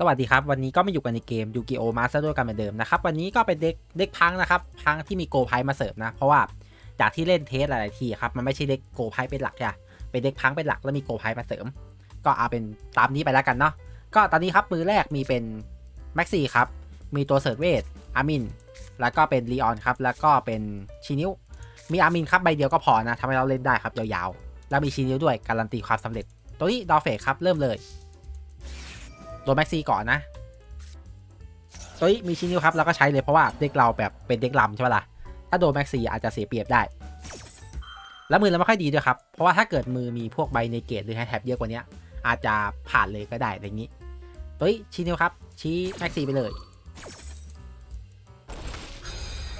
สวัสดีครับ วันนี้ก็มาอยู่กันในเกมยูกิโอมาสเตอร์ด้วยกันเหมือนเดิมนะครับวันนี้ก็เป็นเด็กเด็กพังนะครับพังที่มีโกไพมาเสิร์ฟนะ เพราะว่าจากที่เล่นเทสหลายๆทีครับมันไม่ใช่เด็กโกไพเป็นหลักค่ะเป็นเด็กพังเป็นหลักแล้วมีโกไพมาเสริม ก็เอาเป็นตามนี้ไปแล้วกันเนาะก็ตอนนี้ครับมือแรกมีเป็นแม็กซี่ครับมีตัวเสิร์ฟเวทอามินแล้วก็เป็นลีออนครับแล้วก็เป็นชินิวมีอามินครับใบเดียวก็พอนะทำให้เราเล่นได้ครับยาวๆแล้วมีชินิวด้วยการันตีความสำเร็จตัวนี้ดอเฟกครับเริ่มเลย ดนแม็กซี่ก่อนนะตัวนี้มีชินิวครับแล้วก็ใช้เลยเพราะว่าเด็กเราแบบเป็นเด็กลำใช่ปะล่ะถ้าโดนแม็กซี่อาจจะเสียเปรียบได้ แล้วมือเราไม่ค่อยดีด้วยครับ เพราะว่าถ้าเกิดมือมีพวกใบในเกตหรือแฮแท็บเยอะกว่านี้อาจจะผ่านเลยก็ได้อะไรอย่างนี้ตัวนี้ชินิวครับ ชี้แม็กซี่ไปเลย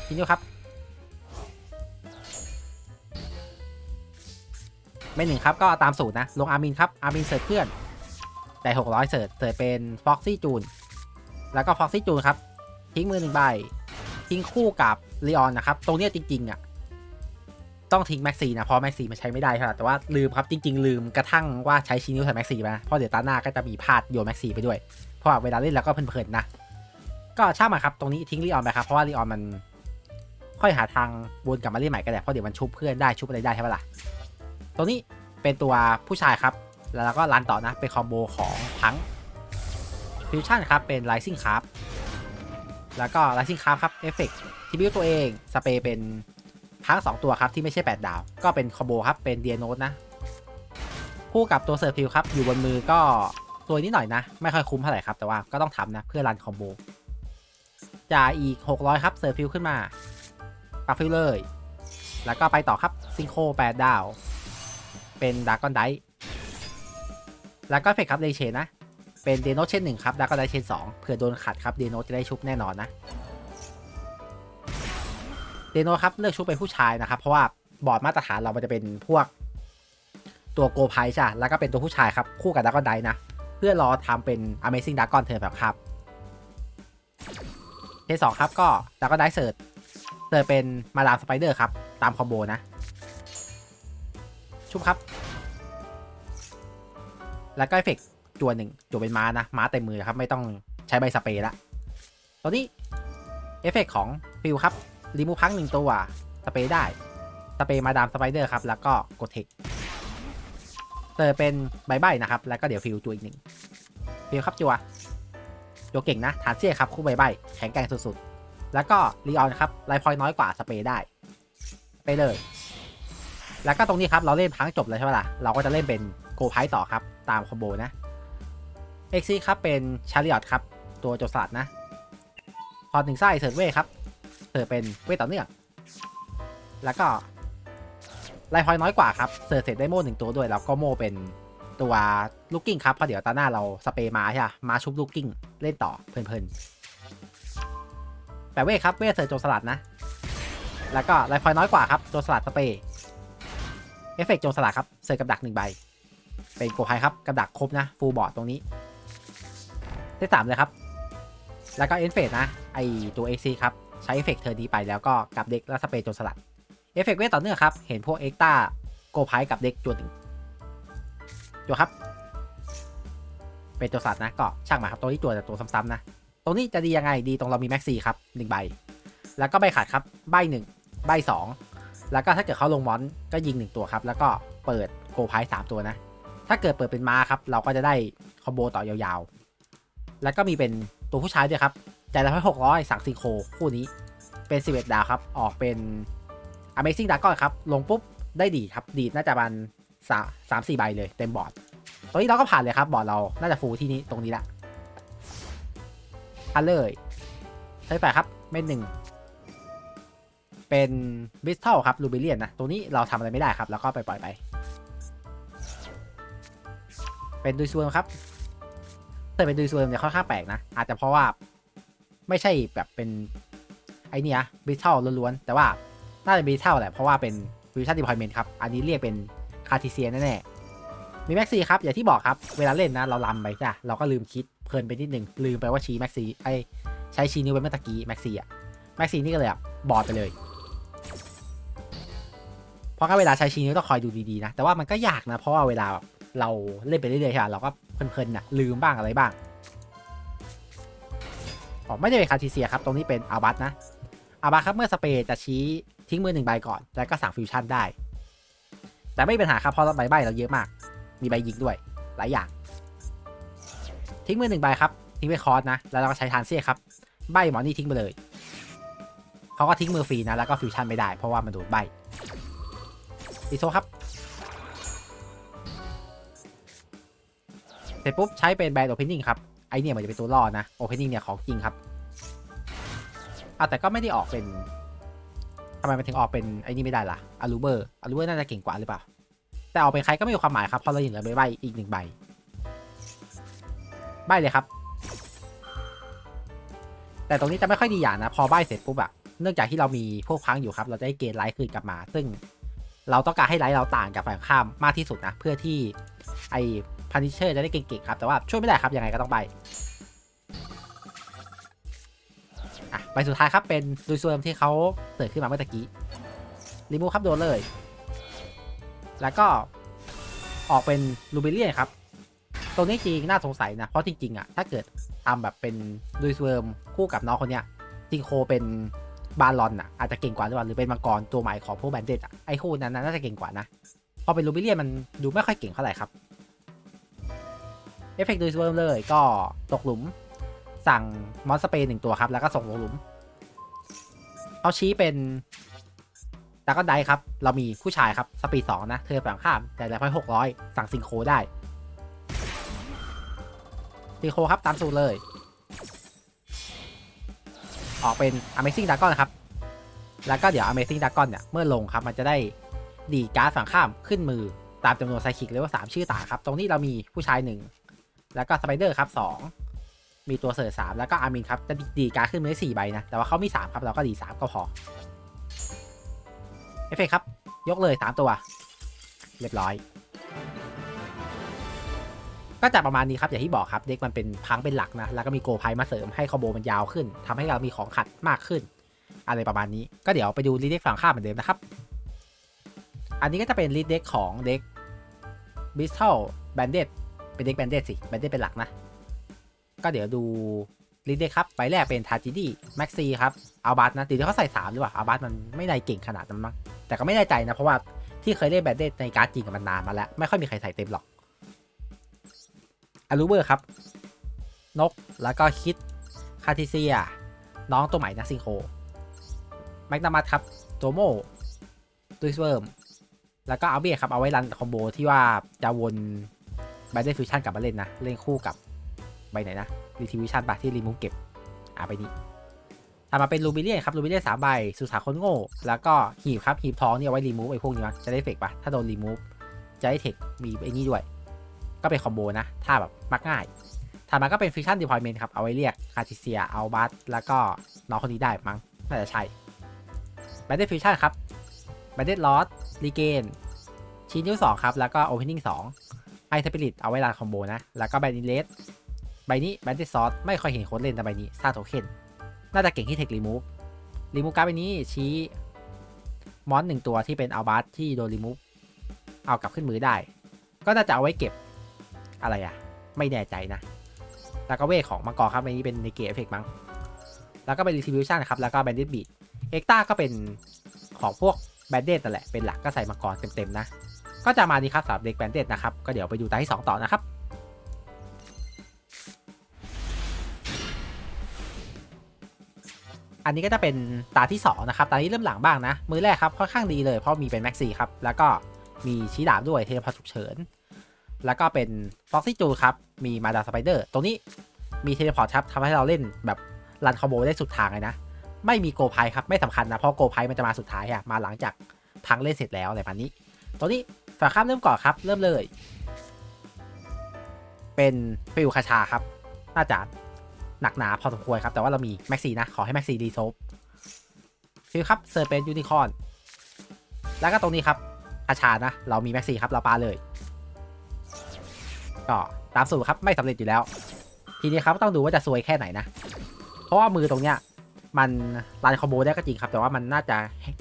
ชินิวครับไม่หนึ่งครับก็ตามสูตรนะลงอาร์มินครับอาร์มินเสิร์ฟเพื่อน แต่600เสิร์ฟเสิร์ฟเป็นฟ็อกซี่จูนแล้วก็ฟ็อกซี่จูนครับ ทิ้งมือหนึ่งใบ ทิ้งคู่กับลีออนนะครับ ตรงเนี้ยจริงๆอะต้องทิ้งแม็กซี่นะ เพราะแม็กซี่มันใช้ไม่ได้ครับแต่ว่าลืมครับจริง ๆ ลืมกระทั่งว่าใช้ชินิวใส่แม็กซี่ไปเพราะเดี๋ยวตาหน้าก็จะมีพลาดโยนแม็กซี่ไปด้วย เพราะว่าเวลาเล่นแล้วก็เพลินๆนะ ก็ช่างมันครับตรงนี้ทิ้งลีออนไปครับเพราะว่าลีออนมัน ค่อยหาทางวนกลับมาเล่นใหม่ก็ได้เพราะเดี๋ยวมันชุบเพื่อนได้ชุบอะไรได้ใช่ปะล่ะตรงนี้เป็นตัวผู้ชายครับ แล้วเราก็รันต่อนะ เป็นคอมโบของพังฟิวชั่นครับ เป็นไ i ซิ่งครับ แล้วก็ไ i ซิ่งครับครับเอฟเฟกที่บิวตัวเอง สเปรย์เป็นพังสองตัวครับ ที่ไม่ใช่ 8 ดาว ก็เป็นคอมโบครับ เป็นเดียโนนะ คู่กับตัวเซอร์ฟิวครับ อยู่บนมือก็ตัวนิดหน่อยนะ ไม่ค่อยคุ้มเท่าไหร่ครับ แต่ว่าก็ต้องทำนะ เพื่อรันคอมโบจ่ายอีก 600 ครับ เซอร์ฟิวขึ้นมาปักฟิวเลย แล้วก็ไปต่อครับซิงโค8ดาว เป็นดากอนได แล้วก็เฟกครับเลเชนนะ เป็นเดโนเชนหนึ่งครับดากอนไดเชนสองเผื่อโดนขัดครับเดโนจะได้ชุบแน่นอนนะ เดโนครับเลือกชุบเป็นผู้ชายนะครับ เพราะว่าบอร์ดมาตรฐานเรามันจะเป็นพวก ตัวโกไพใช่แล้วก็เป็นตัวผู้ชายครับ คู่กับดากอนไดนะ เพื่อรอทำเป็น Amazing Dragon เทิร์แบบครับเทสองครับก็ดากอนไดเสิร์ตเสิร์ตเป็นมาดามสไปเดอร์ครับ ตามคอมโบนะ ชุบครับ แล้วก็เอฟเฟกจวหนึ่งจวเป็นม้านะ ม้าเต็มมือครับ ไม่ต้องใช้ใบสเปรย์ละตอนนี้เอฟเฟกของฟิลครับรีมูพังหนึ่งตัวสเปรย์ได้ สเปรย์มาดามสไปเดอร์ครับ แล้วก็กดเทคเจอเป็นใบใบนะครับ แล้วก็เดี๋ยวฟิลจัวอีกหนึ่งฟิลครับจัวจัวเก่งนะฐานเสียครับคู่ใบใบแข็งแกร่งสุดๆ แล้วก็รีออนครับไลฟ์พอยน้อยกว่าสเปรย์ได้ ไปเลย แล้วก็ตรงนี้ครับเราเล่นพังจบแล้วใช่ไหมล่ะเราก็จะเล่นเป็น โกไพต่อครับ ตามคอมโบนะเอ็กซี่ครับเป็นชาริออตครับ ตัวโจดสลัดนะพอหนึ่งไส้เสิร์ฟเว่ครับเสิร์ฟเป็นเว่ต่อเนื่อง แล้วก็ไลฟ์พอยน้อยกว่าครับ เสิร์ฟเสร็จได้โม่หนึ่งตัวด้วย แล้วก็โม่เป็นตัวลูกกิ้งครับเพราะเดี๋ยวตาหน้าเราสเปรย์มาใช่ไหมมาชุบลูกกิ้งเล่นต่อเพลินๆแต่เว่ครับเว่เสิร์ฟโจดสลัดนะ แล้วก็ไลฟ์พอยน้อยกว่าครับโจดสลัดสเปรย์เอฟเฟกต์โจรสลัดครับ เสิร์ฟกับดักหนึ่งใบ เป็นโกไพครับกับดักครบนะฟูลบอร์ดตรงนี้เซตสามเลยครับ แล้วก็เอนเฟสนะ ไอตัว AC ครับ ใช้เอฟเฟกต์เธอดีไปแล้วก็กับเด็กแล้วสเปรย์โจรสลัด เอฟเฟกต์เวทต่อเนื่องครับ เห็นพวกเอ็กต้าโกไพกับเด็กจวนหนึ่งจวครับ เป็นโจรสลัดนะก็ช่างมาครับตัวนี้จวแต่ตัวซ้ำๆนะ ตรงนี้จะดียังไงดีตรงเรามีแม็กซี่ครับหนึ่งใบ แล้วก็ใบขาดครับใบหนึ่งใบสองแล้วก็ถ้าเกิดเขาลงมอนก็ยิง1ตัวครับ แล้วก็เปิดโกไพสามตัวนะ ถ้าเกิดเปิดเป็นม้าครับเราก็จะได้คอมโบต่อยาวๆ แล้วก็มีเป็นตัวผู้ชายด้วยครับใจ่ายละหกร้อยสังซีโคคู่นี้เป็น11ดาวครับ ออกเป็น Amazing Dragon ครับ ลงปุ๊บได้ดีครับ ดีดน่าจะบันสามสี่ใบเลยเต็มบอร์ดตรงนี้เราก็ผ่านเลยครับ บอร์ดเราน่าจะฟูที่นี้ตรงนี้ละผ่านเลยใช้ไปครับ เม็ดหนึ่ง เป็นบิสทัลครับลูบิเลียนนะ ตัวนี้เราทำอะไรไม่ได้ครับ แล้วก็ไปปล่อยไป เป็นดุยซวมครับแต่เป็นดุยซวมเนี่ยค่อนข้างแปลกนะ อาจจะเพราะว่าไม่ใช่แบบเป็นไอเนี้ยบิสทัลล้วนๆ แต่ว่าน่าจะบิสทัลแหละ เพราะว่าเป็นฟิวชั่นดิพอยเมนต์ครับ อันนี้เรียกเป็นคาร์ติเซียแน่ๆมีแม็กซี่ครับ อย่างที่บอกครับ เวลาเล่นนะ เราลำไปจ้ะเราก็ลืมคิดเพลินไปนิดนึง ลืมไปว่าชี้แม็กซี่ไอใช้ชี้นิ้วไปเมื่อตะกี้แม็กซี่อะแม็กซี่นี่ก็เลยอะบอดไปเลย เพราะถ้าเวลาใช้ชี้นิ้วต้องคอยดูดีๆนะ แต่ว่ามันก็ยากนะ เพราะว่าเวลา เราเล่นไปเรื่อยๆใช่ไหมเราก็เพลินๆนะลืมบ้างอะไรบ้างอ๋อไม่ได้เป็นคาทิเซียครับ ตรงนี้เป็นอาบัตนะอาบัตครับเมื่อสเปรย์จะชี้ทิ้งมือหนึ่งใบก่อน แล้วก็สั่งฟิวชั่นได้ แต่ไม่มีปัญหาครับเพราะใบใบเราเยอะมาก มีใบยิงด้วย หลายอย่าง ทิ้งมือหนึ่งใบครับ ทิ้งไปคอร์สนะ แล้วเราก็ใช้ทานเซียครับ ใบหมอนี่ทิ้งไปเลย เขาก็ทิ้งมือฟรีนะ แล้วก็ฟิวชั่นไม่ได้ เพราะว่ามันโดนใบดีโซครับ ร็จปุ๊บใช้เป็นแบรนด์โอเพนนิ่งครับไอเนี่ยมันจะเป็นตัวล่อนะโอเพนนิ่งเนี่ยของจริงครับอะแต่ก็ไม่ได้ออกเป็นทำไมมันถึงออกเป็นไอ้นี่ไม่ได้ล่ะอารูเบอร์อารูเบอร์น่าจะเก่งกว่าหรือเปล่า แต่ออกเป็นใครก็ไม่มีความหมายครับเพราะเราอย่างเหลือใบใบอีกหนึ่งใบใบเลยครับ แต่ตรงนี้จะไม่ค่อยดีอย่างนะ พอใบเสร็จปุ๊บอะเนื่องจากที่เรามีพวกพังอยู่ครับ เราจะได้เกณฑ์ไลท์คืนกลับมา ซึ่งเราต้องการให้ไลท์เราต่างกับฝ่ายข้ามมากที่สุดนะ เพื่อที่ไอ พันิเชอร์จะได้เก่งๆครับ แต่ว่าช่วยไม่ได้ครับยังไงก็ต้องใบอะใบสุดท้ายครับเป็นดูซวมที่เขาเสิร์ขึ้นมาเมื่อกี้รีมูครับโดนเลย แล้วก็ออกเป็นลูเบเลียนครับตรงนี้จริงน่าสงสัยนะ เพราะจริงๆอะถ้าเกิดทำแบบเป็นดูซวมคู่กับน้องคนเนี้ยจริงโคเป็นบาลอนอะอาจจะเก่งกว่าหรือเปล่าหรือเป็นมังกรตัวใหม่ของพวกแบนเด็ดอะไอ้คู่นั้นน่าจะเก่งกว่านะ พอเป็นลูเบเลียนมันดูไม่ค่อยเก่งเท่าไหร่ครับ เอฟเฟกต์ดูสเวิร์มเลยก็ตกหลุม สั่งมอนสเปรย์หนึ่งตัวครับ แล้วก็ส่งลงหลุม เอาชี้เป็นดากอนได้ครับ เรามีผู้ชายครับ สปีดสองนะ เธอฝั่งข้ามแต่ละพันหกร้อยสั่งซิงโคได้ซิงโคครับ ตามสูตรเลย ออกเป็น Amazing Dragon ครับ แล้วก็เดี๋ยว Amazing Dragon เนี่ย เมื่อลงครับ มันจะได้ดีการ์ดฝั่งข้ามขึ้นมือตามจำนวนไซคิกเลเวลสามชื่อต่างครับ ตรงนี้เรามีผู้ชายหนึ่ง แล้วก็สไปเดอร์ครับสองมีตัวเสิร์ฟสามแล้วก็อาร์มินครับจะดีการขึ้นมาได้สี่ใบนะ แต่ว่าเขามีสามครับเราก็ดีสามก็พอ เอฟเฟกครับ ยกเลยสามตัว เรียบร้อย ก็จะประมาณนี้ครับอย่างที่บอกครับ เด็กมันเป็นพังเป็นหลักนะ แล้วก็มีโกไพมาเสริมให้คอมโบมันยาวขึ้นทำให้เรามีของขัดมากขึ้น อะไรประมาณนี้ ก็เดี๋ยวไปดูรีเด็กฝั่งข้ามเหมือนเดิมนะครับ อันนี้ก็จะเป็นรีเด็กของเด็กบิสเทลแบนเด เป็นเด็กแบนเดดสิ แบนเดดเป็นหลักนะ ก็เดี๋ยวดูลิเดครับใบแรกเป็นทาจิดี้แม็กซีครับอาบัตนะตีที่เขาใส่3หรือเปล่าอาบัตมันไม่ได้เก่งขนาดนั้นมั้งแต่ก็ไม่แน่ใจนะ เพราะว่าที่เคยเล่นแบนเดดในการ์ดจริงกับมันนานมาแล้ว ไม่ค่อยมีใครใส่เต็มหรอกอารูเบอร์ครับ นกแล้วก็คิดคาทิเซีย น้องตัวใหม่นะซิงโคแมกนามัสครับโตโมตุยสเวิร์มแล้วก็อาเบียครับเอาไว้รันคอมโบที่ว่าจะวน ใบเดนฟิวชั่นกลับมาเล่นนะ เล่นคู่กับใบไหนนะรีทิวิชั่นปะที่รีมูฟเก็บ อ่าใบนี้ทำมาเป็นลูบิเลียนครับลูบิเลียนสามใบสุสาคนโง่ แล้วก็หีบครับหีบทองนี่เอาไว้รีมูฟไอ้พวกนี้นะจะได้เฟกปะถ้าโดนรีมูฟจะได้เทคมีไอ้นี่ด้วย ก็เป็นคอมโบนะ ถ้าแบบมักง่ายถัดมาก็เป็นฟิวชั่นดีพอยเมนต์ครับ เอาไว้เรียกคาติเซีย เอาบัสแล้วก็น้องคนนี้ได้มั้ง น่าจะใช่แบนเดนฟิวชั่นครับแบนเดนลอสรีเกนชิ้นนิ้วสองครับ แล้วก็โอเพนนิ่งสอง ไอสปิริตเอาไว้รันคอมโบนะ แล้วก็แบนดิเลสใบนี้แบนดิซอสไม่ค่อยเห็นโค้ดเล่นแต่ใบนี้ซาโทเค็นน่าจะเก่งที่เทครีมูฟรีมูฟการ์ดใบนี้ชี้มอนหนึ่งตัวที่เป็นอัลบัสที่โดนรีมูฟเอากลับขึ้นมือได้ ก็น่าจะเอาไว้เก็บอะไรอะไม่แน่ใจนะ แล้วก็เวทของมังกรครับใบนี้เป็นในเกตเอฟเฟกมั้งแล้วก็เป็นรีทิวิชั่นครับแล้วก็แบนดิตบีดเอ็กต้าก็เป็นของพวกแบนเดตนั่นแหละเป็นหลักก็ใส่มังกรเต็มๆนะ ก็จะมาดีครับสำหรับเด็กแบนเด็ดนะครับ ก็เดี๋ยวไปดูตาที่ 2 ต่อนะครับอันนี้ก็จะเป็นตาที่ 2 นะครับ ตานี้เริ่มหลังบ้างนะ มือแรกครับค่อนข้างดีเลย เพราะมีเป็นแม็กซี่ครับ แล้วก็มีชี้ดาบด้วยเทเลพอร์ตฉุกเฉิน แล้วก็เป็นฟ็อกซี่จูครับ มีมาดาสไปเดอร์ ตรงนี้มีเทเลพอร์ตครับทำให้เราเล่นแบบรันคอมโบได้สุดทางเลยนะ ไม่มีโกไพครับ ไม่สำคัญนะ เพราะโกไพมันจะมาสุดท้ายอะมาหลังจากพังเล่นเสร็จแล้วอะไรแบบนี้ ตอนนี้ฝ่าข้ามเริ่มก่อนครับ เริ่มเลย เป็นฟิลคาชาครับ น่าจะหนักหนาพอสมควรครับ แต่ว่าเรามีแม็กซีนะ ขอให้แม็กซีรีโซฟฟิลครับเซอร์เป็นยูนิคอนแล้วก็ตรงนี้ครับคาชานะ เรามีแม็กซีครับ เราปาเลย ก็ตามสูตรครับไม่สำเร็จอยู่แล้ว ทีนี้ครับต้องดูว่าจะซวยแค่ไหนนะ เพราะว่ามือตรงเนี้ยมันรันคอมโบได้ก็จริงครับ แต่ว่ามันน่าจะ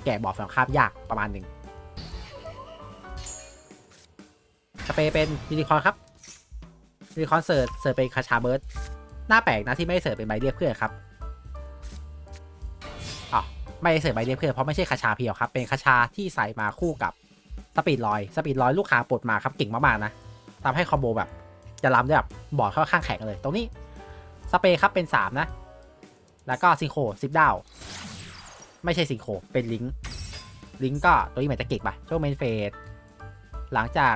แกะบอดฝั่งข้ามยากประมาณหนึ่ง เปเป็นยูนิคอร์นครับยูนิคอร์นเสิร์ฟเสิร์ฟเป็นคาชาเบิร์ดหน้าแปลกนะที่ไม่เสิร์ฟเป็นใบเรียกเพื่อนครับไม่ได้เสิร์ฟใบเดียวเพื่อนเพราะไม่ใช่คาชาเพียวครับ เป็นคาชาที่ใส่มาคู่กับสปีดลอยสปีดลอยลูกค้าปลดมาครับเก่งมากๆนะทำให้คอมโบแบบจะล้ำได้แบบบอดค่อนข้างแข็งเลย ตรงนี้สเปรย์ครับเป็น 3 นะ แล้วก็ซิงโคซิปดาว ไม่ใช่ซิงโคเป็นลิงลิงก์ก็ตัวนี้เหมือนจะเก่งปะช่วงเมนเฟสหลังจาก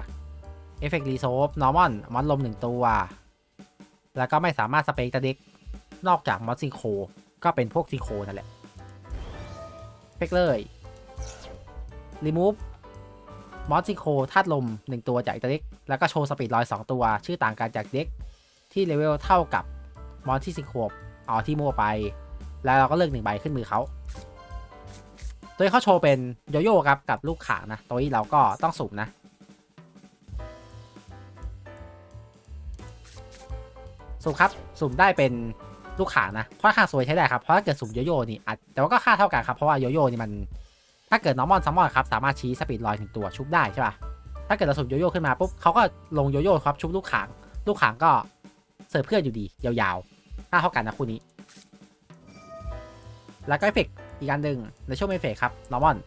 เอฟเฟกต์รีโซฟนอร์มอนมอนลมหนึ่งตัว แล้วก็ไม่สามารถสเปกตะเด็กนอกจากมอสซิโค ก็เป็นพวกซิโคนั่นแหละเฟกเลยรีมูฟมอสซิโคธาตุลม 1 ตัวจากตะเด็ก แล้วก็โชว์สปีดลอย 2 ตัว ชื่อต่างกันจากเด็ก ที่เลเวลเท่ากับมอนที่ซิโคเอาที่มั่วไป แล้วเราก็เลือกหนึ่งใบขึ้นมือเขา ตัวนี้เขาโชว์เป็นโยโย่ครับกับลูกขางนะ ตัวนี้เราก็ต้องสุ่มนะ สุ่มครับ สุ่มได้เป็นลูกขางนะค่อนข้างสวยใช้ได้ครับ เพราะถ้าเกิดสุ่มโยโย่นี่อาจแต่ว่าก็ค่าเท่ากันครับ เพราะว่าโยโย่นี่มัน ถ้าเกิดนอร์มอนซัมมอนครับ สามารถชี้สปีดลอยถึงตัวชุบได้ใช่ป่ะ ถ้าเกิดเราสุ่มโยโย่ขึ้นมาปุ๊บเขาก็ลงโยโย่ครับชุบลูกขาง ลูกขางก็เสิร์ฟเพื่อนอยู่ดี ยาวๆค่าเท่ากันนะคู่นี้ แล้วก็เอฟเฟกอีกอันหนึ่งในช่วงเอฟเฟกครับนอร์มอน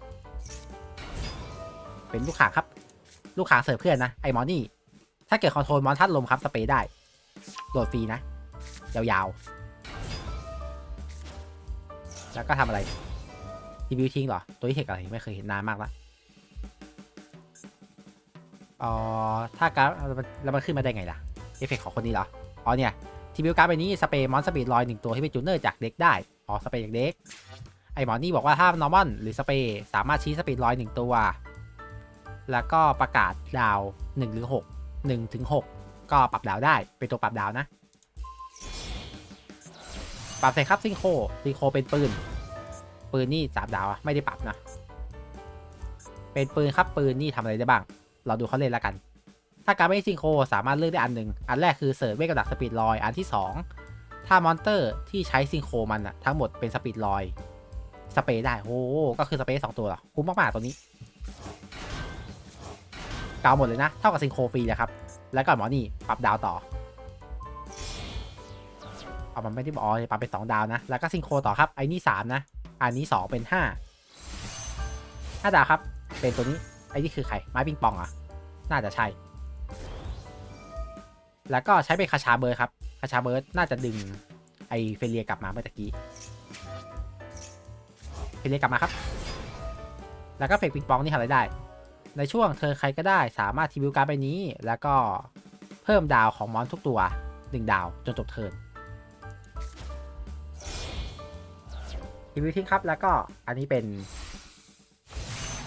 เป็นลูกขางครับ ลูกขางเสิร์ฟเพื่อนนะไอมอนนี่ ถ้าเกิดคอนโทรลมอนทัดลมครับสเปรย์ได้ โหลดฟรีนะ ยาวๆ แล้วก็ทำอะไรรีวิวทิ้งเหรอ ตัวที่เทคอะไรไม่เคยเห็นนานมากละอ๋อถ้าการแล้วมันขึ้นมาได้ไงล่ะ เอฟเฟกของคนนี้เหรอ อ๋อเนี่ยทีวิวการ์ดใบนี้สเปรย์มอนสปีดลอยหนึ่งตัวที่เป็นจูเนอร์จากเด็กได้ อ๋อสเปรย์จากเด็ก ไอหมอนี่บอกว่าถ้านอร์มอนหรือสเปรย์สามารถชี้สปีดลอยหนึ่งตัว แล้วก็ประกาศดาว1หรือ6 1ถึง6ก็ ก็ปรับดาวได้เป็นตัวปรับดาวนะ ปรับใส่ครับซิงโคซิงโคเป็นปืน ปืนนี่สามดาวอะไม่ได้ปรับนะ เป็นปืนครับปืนนี่ทำอะไรได้บ้าง เราดูเขาเล่นแล้วกัน ถ้าการไม่ซิงโคสามารถเลือกได้อันหนึ่งอันแรกคือเสิร์ฟเวกกระดักสปีดลอยอันที่ 2 ถ้ามอนเตอร์ที่ใช้ซิงโคมันอะทั้งหมดเป็นสปีดลอยสเปย์ได้โอ้ก็คือสเปย์สองตัวเหรอคุ้มมากๆตัวนี้เกาหมดเลยนะ เท่ากับซิงโคฟรีเลยครับ แล้วก็หมอนี่ปรับดาวต่อเอามันไม่ได้บอกอ๋อปรับเป็นสองดาวนะ แล้วก็ซิงโคต่อครับไอ้นี่สามนะ อันนี้สองเป็นห้าห้าดาวครับ เป็นตัวนี้ ไอ้นี่คือใคร ไม้ปิงปองอะ น่าจะใช่ แล้วก็ใช้เป็นคาชาเบิร์ดครับ คาชาเบิร์ดน่าจะดึงไอเฟเลียกลับมาเมื่อกี้ เฟเลียกลับมาครับ แล้วก็เฟกปิงปองนี่ทำอะไรได้ ในช่วงเธอใครก็ได้สามารถทีวิวการ์ดใบนี้ แล้วก็เพิ่มดาวของมอนทุกตัว 1 ดาวจนจบเทิร์นทีวิวทิ้งครับแล้วก็อันนี้เป็น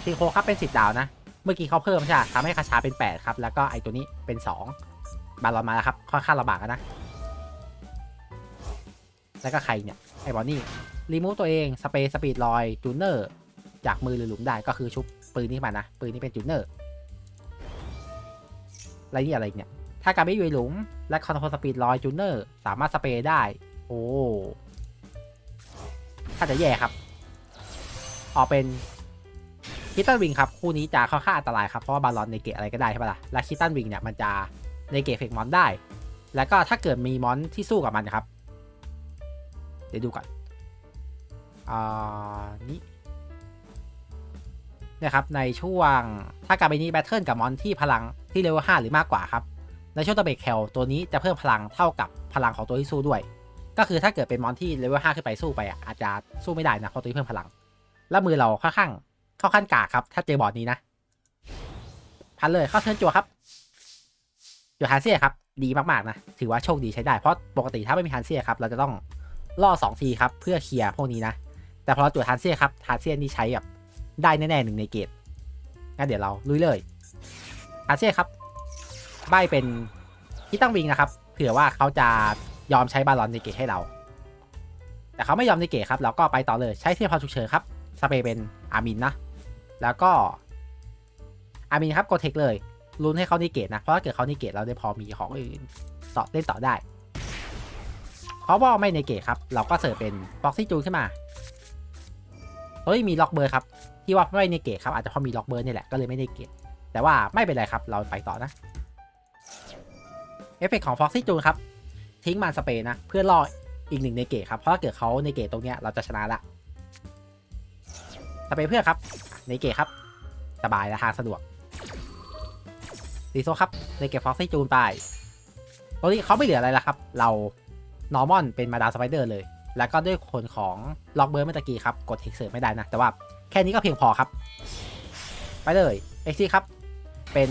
ซิงโคครับเป็น 10 ดาวนะ เมื่อกี้เขาเพิ่มใช่ไหมทำให้คาชาเป็น 8 ครับ แล้วก็ไอตัวนี้เป็น 2 บาลอนมาแล้วครับค่อนข้างลำบากนะ แล้วก็ใครเนี่ย ไอบอนนี่รีมูฟตัวเอง สเปซสปีดลอยจูเนอร์ จากมือหรือหลุมได้ก็คือชุบ ปืนนี้มานะปืนนี้เป็นจูเนอร์อะไรนี่อะไรเนี่ยถ้าการไม่อยู่ในหลุม และคอนโทรลสปีดลอยจูเนอร์สามารถสเปรย์ได้ โอ้ถ้าจะแย่ครับ ออกเป็นคิตตันวิงครับคู่นี้จะค่อนข้างอันตรายครับ เพราะว่าบาลอนในเกตอะไรก็ได้ใช่ปะล่ะและคิตตันวิงเนี่ยมันจะในเกตเฟกมอนได้ แล้วก็ถ้าเกิดมีมอนที่สู้กับมันนะครับ เดี๋ยวดูก่อนอ่านี่ นะครับในช่วงถ้าการไปนี้แบทเทิลกับมอนที่พลังที่เลเวล5หรือมากกว่าครับในช่วงตะเบกแคลตัวนี้จะเพิ่มพลังเท่ากับพลังของตัวที่สู้ด้วย ก็คือถ้าเกิดเป็นมอนที่เลเวล5ขึ้นไปสู้ไปอะอาจจะสู้ไม่ได้นะเพราะตัวนี้เพิ่มพลัง แล้วมือเราค่อนข้างเข้าขั้นกากครับ ถ้าเจอบอร์ดนี้นะพันเลยเข้าเทิร์นจัวครับจัวฮานเซียครับดีมากๆนะถือว่าโชคดีใช้ได้เพราะปกติถ้าไม่มีฮานเซียครับเราจะต้องล่อสองทีครับเพื่อเคลียร์พวกนี้นะแต่พอเราจัวฮานเซียครับฮานเซียนี่ใช้แบบ ได้แน่ๆหนึ่งในเกตงั้นเดี๋ยวเราลุยเลยฮาเซียครับ ใบเป็นที่ตั้งวิงนะครับ เผื่อว่าเขาจะยอมใช้บาลอนในเกตให้เรา แต่เขาไม่ยอมในเกตครับ เราก็ไปต่อเลยใช้เทียบพอฉุกเฉินครับสเปรย์เป็นอามินนะ แล้วก็อามินครับกดเทคเลยลุ้นให้เขาในเกตนะ เพราะถ้าเกิดเขาในเกตเราได้พอมีของอื่นต่อเล่นต่อได้เขาบอกไม่ในเกตครับ เราก็เสิร์ฟเป็นบ็อกซี่จูนขึ้นมาเฮ้ยมีล็อกเบอร์ครับ ที่ว่าไม่ในเกตครับอาจจะเพราะมีล็อกเบอร์นี่แหละก็เลยไม่ในเกตแต่ว่าไม่เป็นไรครับเราไปต่อนะเอฟเฟกของฟ็อกซี่จูนครับทิ้งมันสเปรย์นะเพื่อล่ออีกหนึ่งในเกตครับเพราะถ้าเกิดเขาในเกตตรงเนี้ยเราจะชนะละสเปรย์เพื่อครับในเกตครับสบายและทางสะดวกดีโซครับในเกตฟ็อกซี่จูนไปตอนนี้เขาไม่เหลืออะไรแล้วครับ เรานอร์มอนเป็นมาดาสไปเดอร์เลย แล้วก็ด้วยคนของล็อกเบิร์ดเมื่อกี้ครับ กดเทคเซอร์ไม่ได้นะ แต่ว่า แค่นี้ก็เพียงพอครับ ไปเลยเอ็กซี่ครับ เป็น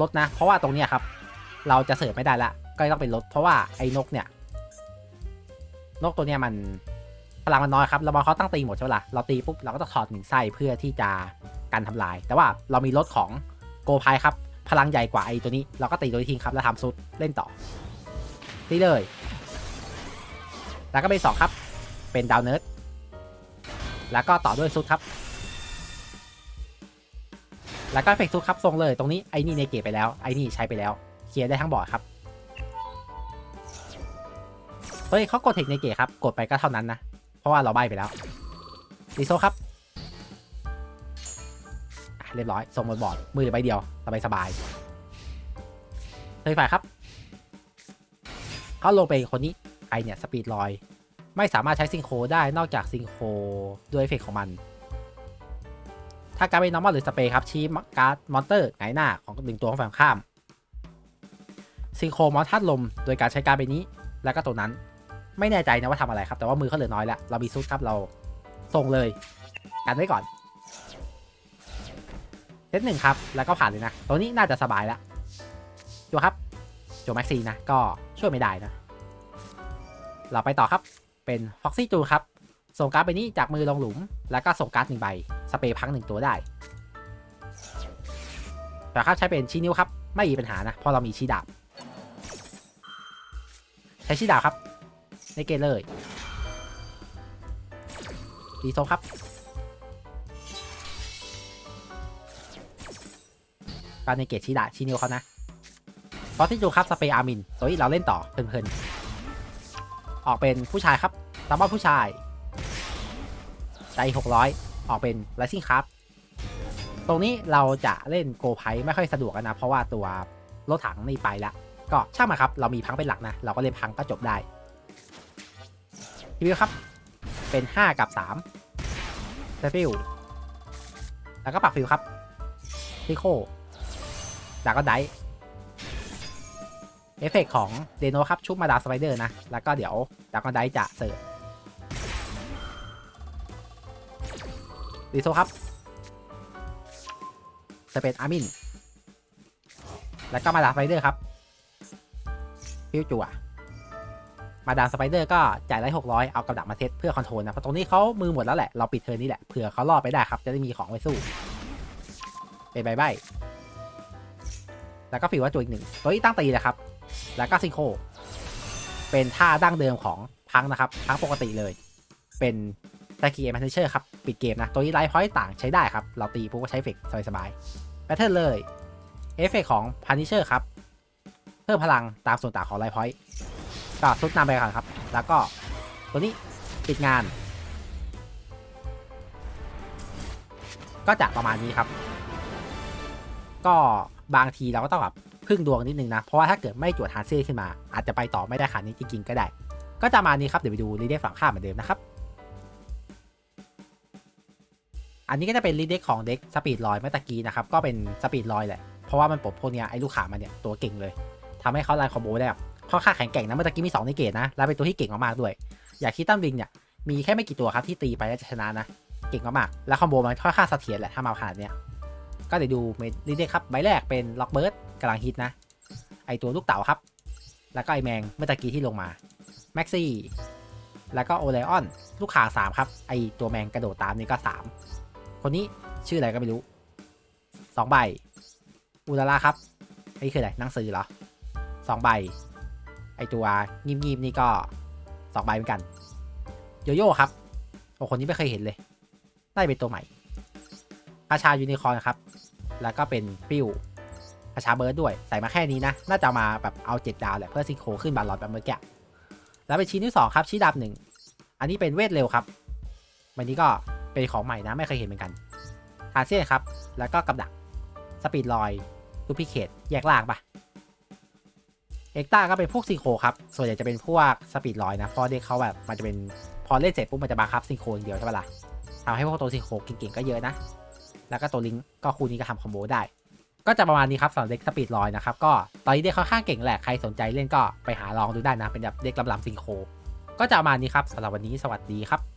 รถนะ เพราะว่าตรงนี้ครับ เราจะเสิร์ฟไม่ได้ละ ก็ต้องเป็นรถเพราะว่าไอ้นกเนี่ย นกตัวเนี้ยมันพลังมันน้อยครับเราบอลเขาตั้งตีหมดใช่ไหมล่ะเราตีปุ๊บเราก็ต้องถอดหนึ่งไส้เพื่อที่จะกันทำลาย แต่ว่าเรามีรถของโกพายครับ พลังใหญ่กว่าไอ้ตัวนี้ เราก็ตีตัวทิ้งครับแล้วทำซุดเล่นต่อตีเลย แล้วก็เป็นสองครับ เป็นดาวเนิร์ด แล้วก็ต่อด้วยซุดครับ แล้วก็เฟกซุดครับทรงเลย ตรงนี้ไอ้นี่ในเกตไปแล้ว ไอ้นี่ใช้ไปแล้ว เคลียร์ได้ทั้งบอร์ดครับเฮ้ยเขากดเทคในเกตครับ กดไปก็เท่านั้นนะ เพราะว่าเราใบไปแล้วดีโซครับเรียบร้อยส่งบนบอร์ดมือใบเดียวสบายสบายเฮ้ยฝ่ายครับเขาลงไปคนนี้ไอเนี่ยสปีดลอย ไม่สามารถใช้ซิงโครได้นอกจากซิงโครด้วยเอฟเฟกต์ของมัน ถ้าการเป็นนอร์มอลหรือสเปรย์ครับชี้การ์ดมอนเตอร์ไงหน้าของหนึ่งตัวของฝั่งข้าม ซิงโครมอนทัดลม โดยการใช้การ์ดใบนี้ แล้วก็ตัวนั้น ไม่แน่ใจนะว่าทำอะไรครับ แต่ว่ามือเขาเหลือน้อยแล้ว เรามีซุดครับเราส่งเลยกันไว้ก่อนเซตหนึ่งครับ แล้วก็ผ่านเลยนะ ตัวนี้น่าจะสบายแล้วจวครับจวแม็กซีนะ ก็ช่วยไม่ได้นะ เราไปต่อครับ เป็นฟ็อกซี่จูครับ ส่งการ์ดใบนี้จากมือลงหลุม แล้วก็ส่งการ์ดหนึ่งใบ สเปรย์พังหนึ่งตัวได้แต่ครับใช้เป็นชี้นิ้วครับ ไม่มีปัญหานะเพราะเรามีชี้ดาบ ใช้ชี้ดาบครับในเกตเลยดีโซครับ การในเกตชี้ดาชี้นิ้วเขานะฟอสซี่จูครับสเปรย์อาร์มินโอยเราเล่นต่อเพลินๆ ออกเป็นผู้ชายครับซัมมอนผู้ชายใจ600 ออกเป็นไรซิ่งครับ ตรงนี้เราจะเล่นโกไพไม่ค่อยสะดวกนะ เพราะว่าตัวรถถังนี่ไปละ ก็ช่างมาครับ เรามีพังเป็นหลักนะ เราก็เล่นพังก็จบได้ทีวิวครับ เป็น 5 กับ3เซฟิลแล้วก็ปักฟิวครับทิโคแล้วก็ได เอฟเฟกของเดโนครับชุบมาดาสไปเดอร์นะ แล้วก็เดี๋ยวดากอนไดจะเสิร์ฟดีโซครับจะเป็นอาร์มิน แล้วก็มาดาสไปเดอร์ครับ ฟิวจัวมาดามสไปเดอร์ก็จ่ายไล่หกร้อยเอากระดักมาเซตเพื่อคอนโทรลนะ เพราะตรงนี้เขามือหมดแล้วแหละ เราปิดเทิร์นี้แหละ เผื่อเขารอดไปได้ครับ จะได้มีของไว้สู้เป็นใบใบแล้วก็ฟิวว่าจุวอีกหนึ่ง ตัวนี้ตั้งตีนะครับ แล้วก็ซิงโคเป็นท่าดั้งเดิมของพังนะครับ พังปกติเลย เป็นตะกียร์แมนเชอร์ครับ ปิดเกมนะ ตัวนี้ไลฟ์พอยต์ต่างใช้ได้ครับ เราตีปุ๊บก็ใช้เฟกสบายๆแพทเทิร์นเลยเอฟเฟกของพันิเชอร์ครับ เพิ่มพลังตามส่วนต่างของไลฟ์พอยต์ก็ซุดนำไปก่อนครับ แล้วก็ตัวนี้ปิดงาน ก็จะประมาณนี้ครับ ก็บางทีเราก็ต้องแบบ พึ่งดวงนิดนึงนะ เพราะว่าถ้าเกิดไม่จวดฮาร์เซ่ขึ้นมา อาจจะไปต่อไม่ได้ขานี้จริงๆก็ได้ ก็จะมานี้ครับ เดี๋ยวไปดูรีเด็กฝั่งข้ามเหมือนเดิมนะครับ อันนี้ก็จะเป็นรีเด็กของเด็กสปีดลอยเมื่อกี้นะครับ ก็เป็นสปีดลอยแหละ เพราะว่ามันปลดพวกเนี้ยไอ้ลูกขามันเนี่ยตัวเก่งเลยทำให้เขาไล่คอมโบได้แบบค่อนข้างแข็งแกร่งนะเมื่อกี้มี2ในเกตนะแล้วเป็นตัวที่เก่งมากๆด้วย อย่าคิตตันวิงเนี่ยมีแค่ไม่กี่ตัวครับที่ตีไปแล้วจะชนะนะเก่งมากๆแล้วคอมโบมันค่อนข้างเสถียรแหละถ้ามาขนาดเนี้ยก็เดี๋ยวดูเมลิเดครับใบแรกเป็นล็อกเบิร์ด กำลังฮิตนะ ไอตัวลูกเต๋าครับ แล้วก็ไอแมงเมื่อตะกี้ที่ลงมาแม็กซี่แล้วก็โอไลออนลูกข่างสามครับ ไอตัวแมงกระโดดตามนี่ก็สามคนนี้ชื่ออะไรก็ไม่รู้สองใบอูลาลาครับไอ้คืออะไรหนังสือเหรอสองใบ ไอตัวงีบๆนี่ก็สองใบเหมือนกัน โยโย่ครับโอ้คนนี้ไม่เคยเห็นเลย ได้เป็นตัวใหม่ราชายูนิคอร์นครับ แล้วก็เป็นฟิว ราชาเบิร์ดด้วย ใส่มาแค่นี้นะ น่าจะมาแบบเอาเจ็ดดาวแหละเพื่อซิงโครขึ้นบาลลอนแบบเมื่อกี้แล้วเป็นชิ้นที่สองครับชี้นดาบหนึ่งอันนี้เป็นเวทเร็วครับวันนี้ก็เป็นของใหม่นะไม่เคยเห็นเหมือนกันทาเซียนครับ แล้วก็กับดักสปีดลอยลูพิเคตแยกล่างปะเอ็กต้าก็เป็นพวกซิงโครครับ ส่วนใหญ่จะเป็นพวกสปีดลอยนะ เพราะเด็กเขาแบบมันจะเป็นพอเล่นเสร็จปุ๊บมันจะบังคับซิงโครอย่างเดียวใช่ปะล่ะทำให้พวกตัวซิงโคเก่งๆก็เยอะนะ แล้วก็ตัวลิงก์ก็คู่นี้ก็ทำคอมโบได้ ก็จะประมาณนี้ครับสำหรับเด็กสปีดลอยนะครับก็ตอนนี้เด็กค่อนข้างเก่งแหละใครสนใจเล่นก็ไปหาลองดูได้นะเป็นแบบเด็กลำลำซิงโค ก็จะประมาณนี้ครับสำหรับวันนี้สวัสดีครับ